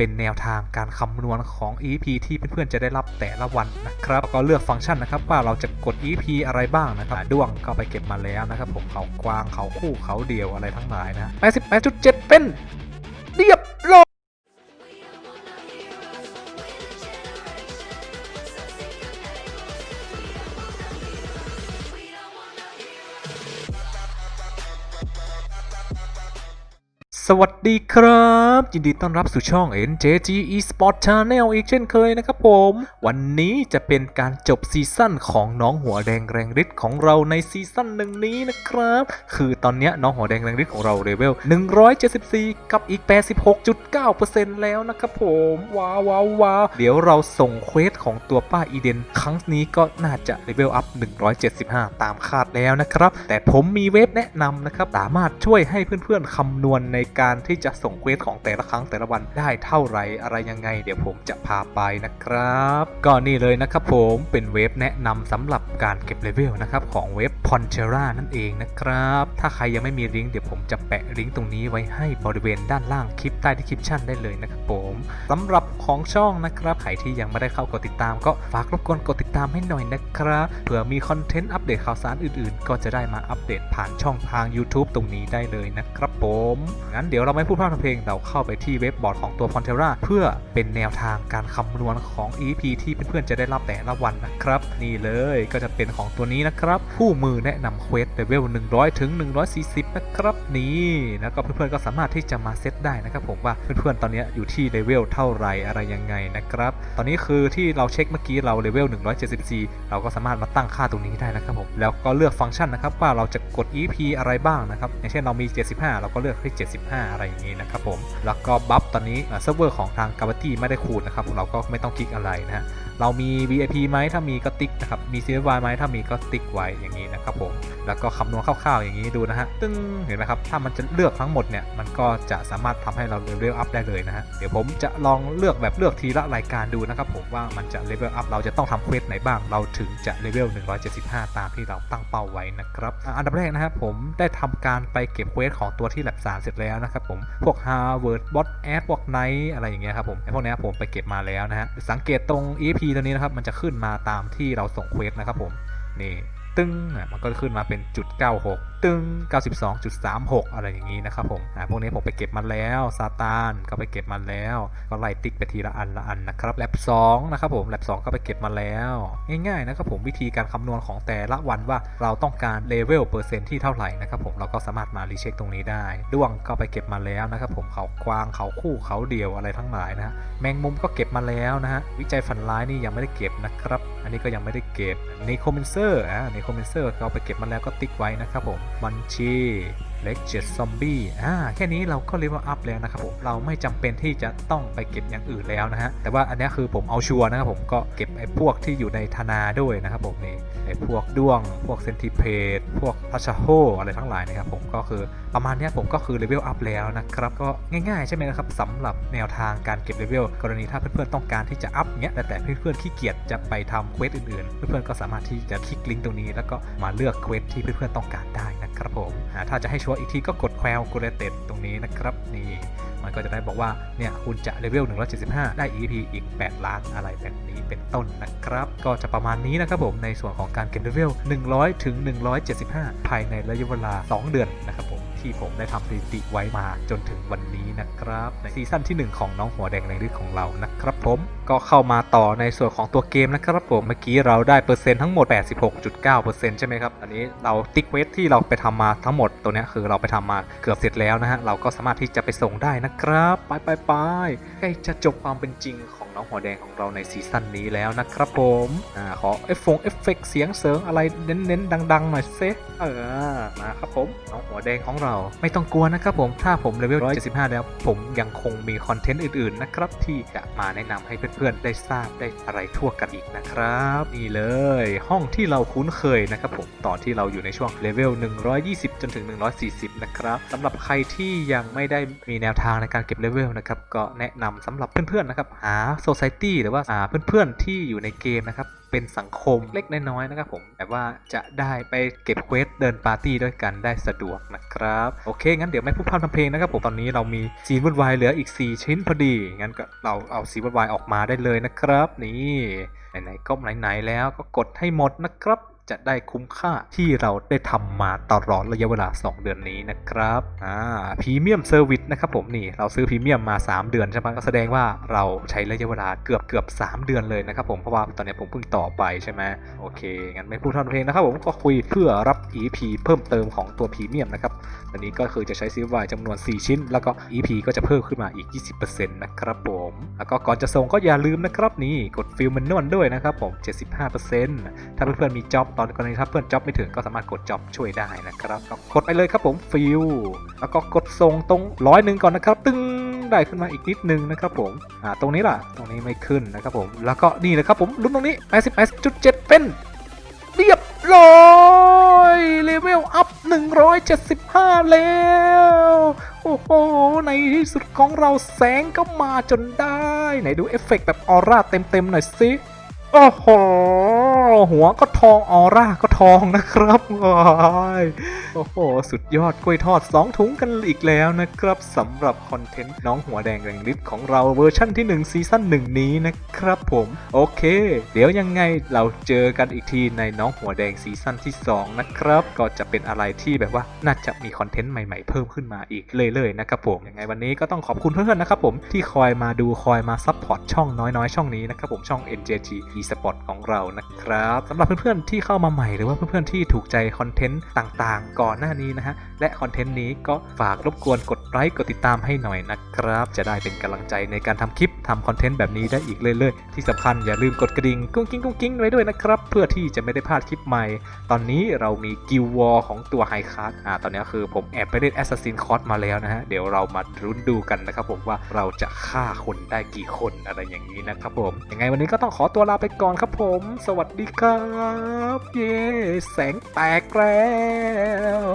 เป็นแนวทางการคำนวณของ EP ที่เพื่อนๆจะได้รับแต่ละวันนะครับก็เลือกฟังก์ชันนะครับว่าเราจะกด EP อะไรบ้างนะครับด้วงก็ไปเก็บมาแล้วนะครับผมเขากวางเขาคู่เขาเดียวอะไรทั้งหลายนะ88.7เป็นเรียบร้อย สวัสดีครับ ยินดีต้อนรับสู่ช่อง NJG Esport Channel อีกเช่นเคยนะครับผม วันนี้จะเป็นการจบซีซั่นของน้องหัวแดงแรงฤทธิ์ของเราในซีซั่นหนึ่งนี้นะครับ คือตอนนี้น้องหัวแดงแรงฤทธิ์ของเราเลเวล 174 กับอีก 86.9%แล้วนะครับผม ว้าวว้าววาวเดี๋ยวเราส่งเควสของตัวป้าอีเดน ครั้งนี้ก็น่าจะเลเวลอัพ 175 ตามคาดแล้วนะครับ แต่ผมมีเว็บแนะนำนะครับสามารถช่วยให้เพื่อนๆคำนวณในการการที่จะส่งเควสของแต่ละครั้งแต่ละวันได้เท่าไหร่อะไรยังไง เดี๋ยวผมจะพาไปนะครับก็นี่เลยนะครับผมเป็นเว็บแนะนำสำหรับการเก็บเลเวลนะครับของเว็บ p o n c h e r a นั่นเองนะครับ ถ้าใครยังไม่มีลิงก์เดี๋ยวผมจะแปะลิงก์ตรงนี้ไว้ให้บริเวณด้านล่างคลิปใต้ที่คลิปชั่นได้เลยนะครับผมสำหรับของช่องนะครับใครที่ยังไม่ได้เข้ากดติดตาม ก็ฝากรบกวนกดติดตามให้หน่อยนะครับเผื่อมีคอนเทนต์อัปเดตข่าวสารอื่นๆ ก็จะได้มาอัปเดตผ่านช่องทาง YouTube ตรงนี้ได้เลยนะครับผมั้นเดี๋ยวเราไม่พูดพร่ำทำเพลงเราเข้าไปที่เว็บบอร์ดของตัว p o n t e r a เพื่อเป็นแนวทางการคำนวณของ EP ที่เพื่อนๆจะได้รับแต่ละวันนะครับ นี่เลยก็จะเป็นของตัวนี้นะครับ ผู้มือแนะนำเควสเลเวล100 ถึง 140 นะครับ นี่แล้วก็เพื่อนๆก็สามารถที่จะมาเซตได้นะครับผมว่าเพื่อนๆตอนนี้อยู่ที่เลเวลเท่าไหรอะไรยังไงนะครับ ตอนนี้คือที่เราเช็คเมื่อกี้เราเลเวล174 เราก็สามารถมาตั้งค่าตรงนี้ได้นะครับผมแล้วก็เลือกฟังก์ชันนะครับว่าเราจะกด EP อะไรบ้างนะครับอย่างเช่นเรามี 75 เราก็เลือกที่75อะไรอย่างนี้นะครับผม แล้วก็บัฟตอนนี้เซิร์ฟเวอร์ของทาง g a v a t y ไม่ได้คูณนะครับเราก็ไม่ต้องคลิกอะไรนะฮะ เรามี VIP ไหมถ้ามีก็ติ๊กนะครับมี Silver ไหมถ้ามีก็ติ๊กไว้อย่างนี้นะครับผมแล้วก็คำนวณคร่าวๆอย่างนี้ดูนะฮะตึ้งเห็นไหมครับถ้ามันจะเลือกทั้งหมดเนี่ยมันก็จะสามารถทำให้เราเลเวลอัพได้เลยนะฮะเดี๋ยวผมจะลองเลือกแบบเลือกทีละรายการดูนะครับผมว่ามันจะเลเวลอัพเราจะต้องทำเควสไหนบ้าง เราถึงจะเลเวล175 ตามที่เราตั้งเป้าไว้นะครับอันดับแรกนะครับผมได้ทำการไปเก็บเควสของตัวที่แลบ3เสร็จแล้วนะครับผมพวก Harvard Bot Ad พวก Night อะไรอย่างเงี้ยครับผมไอพวกนี้ผมไปเก็บมาแล้วนะฮะสังเกตตรง EP ตัวนี้นะครับ มันจะขึ้นมาตามที่เราส่งเควสนะครับผม นี่ ตึ้งอะมันก็ขึ้นมาเป็นจุด96 ตึ้ง92.36 อะไรอย่างนี้นะครับผมอ่าพวกนี้ผมไปเก็บมาแล้วซาตานก็ไปเก็บมาแล้ว ก็ไล่ติ๊กไปทีละอันละอันนะครับแลบ2นะครับผมแลบ2ก็ไปเก็บมาแล้ว ง่ายๆนะครับผมวิธีการคำนวณของแต่ละวันว่าเราต้องการเลเวลเปอร์เซ็นต์ที่เท่าไหร่นะครับผมเราก็สามารถมารีเช็คตรงนี้ได้ด้วงก็ไปเก็บมาแล้วนะครับผมเขากวางเขาคู่เขาเดียวอะไรทั้งหลายนะฮะแมงมุมก็เก็บมาแล้วนะฮะวิจัยฝันร้ายนี่ยังไม่ได้เก็บนะครับ อันนี้ก็ยังไม่ได้เก็บใน c โคเมนเซอร์อ่า n โคอมเมนเซอร์เราไปเก็บมาแล้วก็ติ๊กไว้นะครับผมบัญชี เล็กเจ็ดซอมบี้อ่าแค่นี้เราก็เลเวลอัพแล้วนะครับผมเราไม่จำเป็นที่จะต้องไปเก็บอย่างอื่นแล้วนะฮะแต่ว่าอันนี้คือผมเอาชัวร์นะครับผมก็เก็บไอ้พวกที่อยู่ในธนาด้วยนะครับผมนี่ไอ้พวกด้วง พวกเซนติเพดพวกพัชโฮอะไรทั้งหลายนะครับผมก็คือประมาณนี้ผมก็คือเลเวลอัพแล้วนะครับก็ง่ายๆใช่ไหมนะครับสำหรับแนวทางการเก็บเลเวลกรณีถ้าเพื่อนๆต้องการที่จะอัพเนี้ยแต่แต่เพื่อนๆขี้เกียจจะไปทำเควสอื่นๆ เพื่อนๆก็สามารถที่จะคลิกลิงก์ตรงนี้ แล้วก็มาเลือกเควสที่เพื่อนๆต้องการได้นะครับผมถ้าจะให้ชัวร์อีกทีก็กดแควกดเลเต็ดตรงนี้นะครับนี่มันก็จะได้บอกว่าเนี่ยคุณจะเลเวล175 ได้ EP อีก 8 ล้านอะไรแบบนี้เป็นต้นนะครับ ก็จะประมาณนี้นะครับผมในส่วนของการเก็บเลเวล100 ถึง 175 ภายในระยะเวลา 2 เดือนนะครับผม ที่ผมได้ทำสถิติไว้มาจนถึงวันนี้นะครับ ในซีซั่นที่ 1 ของน้องหัวแดงแรงฤทธิ์ของเรานะครับผมก็เข้ามาต่อในส่วนของตัวเกมนะครับผมเมื่อกี้เราได้เปอร์เซ็นต์ทั้งหมด 86.9%ใช่ไหมครับ อันนี้เราติ๊กเวทที่เราไปทำมาทั้งหมดตัวนี้คือเราไปทำมาเกือบเสร็จแล้วนะฮะเราก็สามารถที่จะไปส่งได้นะครับ ไปไปไปใกล้จะจบความเป็นจริงของ น้องหัวแดงของเราในซีซั่นนี้แล้วนะครับผมอ่าขอเอฟฟงเอฟเฟกเสียงเสริงอะไรเน้นๆดังๆหน่อยเซเออมาครับผมน้องหัวแดงของเรา ไม่ต้องกลัวนะครับผมถ้าผมเลเวล175 แล้วผมยังคงมีคอนเทนต์อื่นๆนะครับที่จะมาแนะนำให้เพื่อนๆได้ทราบได้อะไรทั่วกันอีกนะครับนี่เลยห้องที่เราคุ้นเคยนะครับผมตอนที่เราอยู่ในช่วงเลเวล120 จนถึง 140 นะครับสำหรับใครที่ยังไม่ได้มีแนวทางในการเก็บเลเวลนะครับก็แนะนำสำหรับเพื่อนๆนะครับหาโซ Society หรือว่าเพื่อนๆที่อยู่ในเกมนะครับเป็นสังคมเล็กน้อยๆนะครับผมแบบว่าจะได้ไปเก็บเควสเดินปาร์ตี้ด้วยกันได้สะดวกนะครับ โอเค งั้นเดี๋ยวไม่พูดพร่ำทำเพลงนะครับผมตอนนี้เรามีซีนวุ่นวายเหลืออีก 4 ชิ้นพอดี งั้นก็เราเอาซีนวุ่นวายออกมาได้เลยนะครับ นี่ไหนๆก็ไหนๆแล้วก็กดให้หมดนะครับ จะได้คุ้มค่าที่เราได้ทำมาตลอดระยะเวลา 2 เดือนนี้นะครับอ่าพรีเมียมเซอร์วิสนะครับผมนี่เราซื้อพรีเมียมมา 3 เดือนใช่ไหมก็แสดงว่าเราใช้ระยะเวลาเกือบเกือบ3 เดือนเลยนะครับผมเพราะว่าตอนนี้ผมเพิ่งต่อไปใช่ไหมโอเคงั้นไม่พูดท่อนเพลงนะครับผมก็คุยเพื่อรับ EP เพิ่มเติมของตัวพรีเมียมนะครับ อันนี้ก็คือจะใช้ซิลวายจำนวน 4 ชิ้น แล้วก็ EP ก็จะเพิ่มขึ้นมาอีก 20%นะครับผม แล้วก็ก่อนจะส่งก็อย่าลืมนะครับนี่กดฟิลมันนวลด้วยนะครับผม 75%ถ้าเพื่อนๆมีจ็อบตอนกรณีถ้าเพื่อนจ็อบไม่ถึงก็สามารถกดจ็อบช่วยได้นะครับกดไปเลยครับผมฟิลแล้วก็กดส่งตรงร้อยหนึ่งก่อนนะครับ ตึ้งได้ขึ้นมาอีกนิดนึงนะครับผม อ่า ตรงนี้ล่ะ ตรงนี้ไม่ขึ้นนะครับผม แล้วก็นี่นะครับผมลุ้นตรงนี้88.7เป็น เรียบร้อยเลเวลอัพ 175 แล้ว โอ้โห ในที่สุดของเราแสงก็มาจนได้ ไหนดูเอฟเฟกต์แบบออร่าเต็มๆหน่อยสิ โอ้โห หัวก็ทองออร่าก็ ทองนะครับว้ายโอ้โห สุดยอดกล้วยทอด 2 ถุงกันอีกแล้วนะครับสำหรับคอนเทนต์น้องหัวแดงแรงฤทธิ์ของเราเวอร์ชั่นที่ 1 ซีซั่น1 นี้นะครับผม โอเค เดี๋ยวยังไงเราเจอกันอีกทีในน้องหัวแดงซีซั่นที่ 2 นะครับ ก็จะเป็นอะไรที่แบบว่าน่าจะมีคอนเทนต์ใหม่ๆ เพิ่มขึ้นมาอีกเลยๆนะครับผมยังไงวันนี้ก็ต้องขอบคุณเพื่อนๆนะครับผมที่คอยมาดูคอยมาซัพพอร์ตช่องน้อยๆช่องนี้นะครับผมช่อง NJT eSport ของเรานะครับสำหรับเพื่อนๆที่เข้ามาใหม่หรือว่าเพื่อนๆที่ถูกใจคอนเทนต์ต่างๆ ก่อนหน้านี้นะฮะ และคอนเทนต์นี้ก็ฝากรบกวนกดไลค์กดติดตามให้หน่อยนะครับ จะได้เป็นกำลังใจในการทำคลิปทำคอนเทนต์แบบนี้ได้อีกเรื่อยๆ ที่สำคัญอย่าลืมกดกระดิ่งกุ้งกิ้งกุ้งกิ้งไว้ด้วยนะครับ เพื่อที่จะไม่ได้พลาดคลิปใหม่ ตอนนี้เรามีกิลวอลของตัวไฮค a ร์อ่าตอนนี้คือผมแอบไปเล่น Assassin c o s มาแล้วนะฮะเดี๋ยวเรามารุ้นดูกันนะครับผมว่าเราจะฆ่าคนได้กี่คนอะไรอย่างนี้นะครับผมยังไงวันนี้ก็ต้องขอตัวลาไปก่อนครับผม สวัสดีครับ เย้แสงแตกแล้ว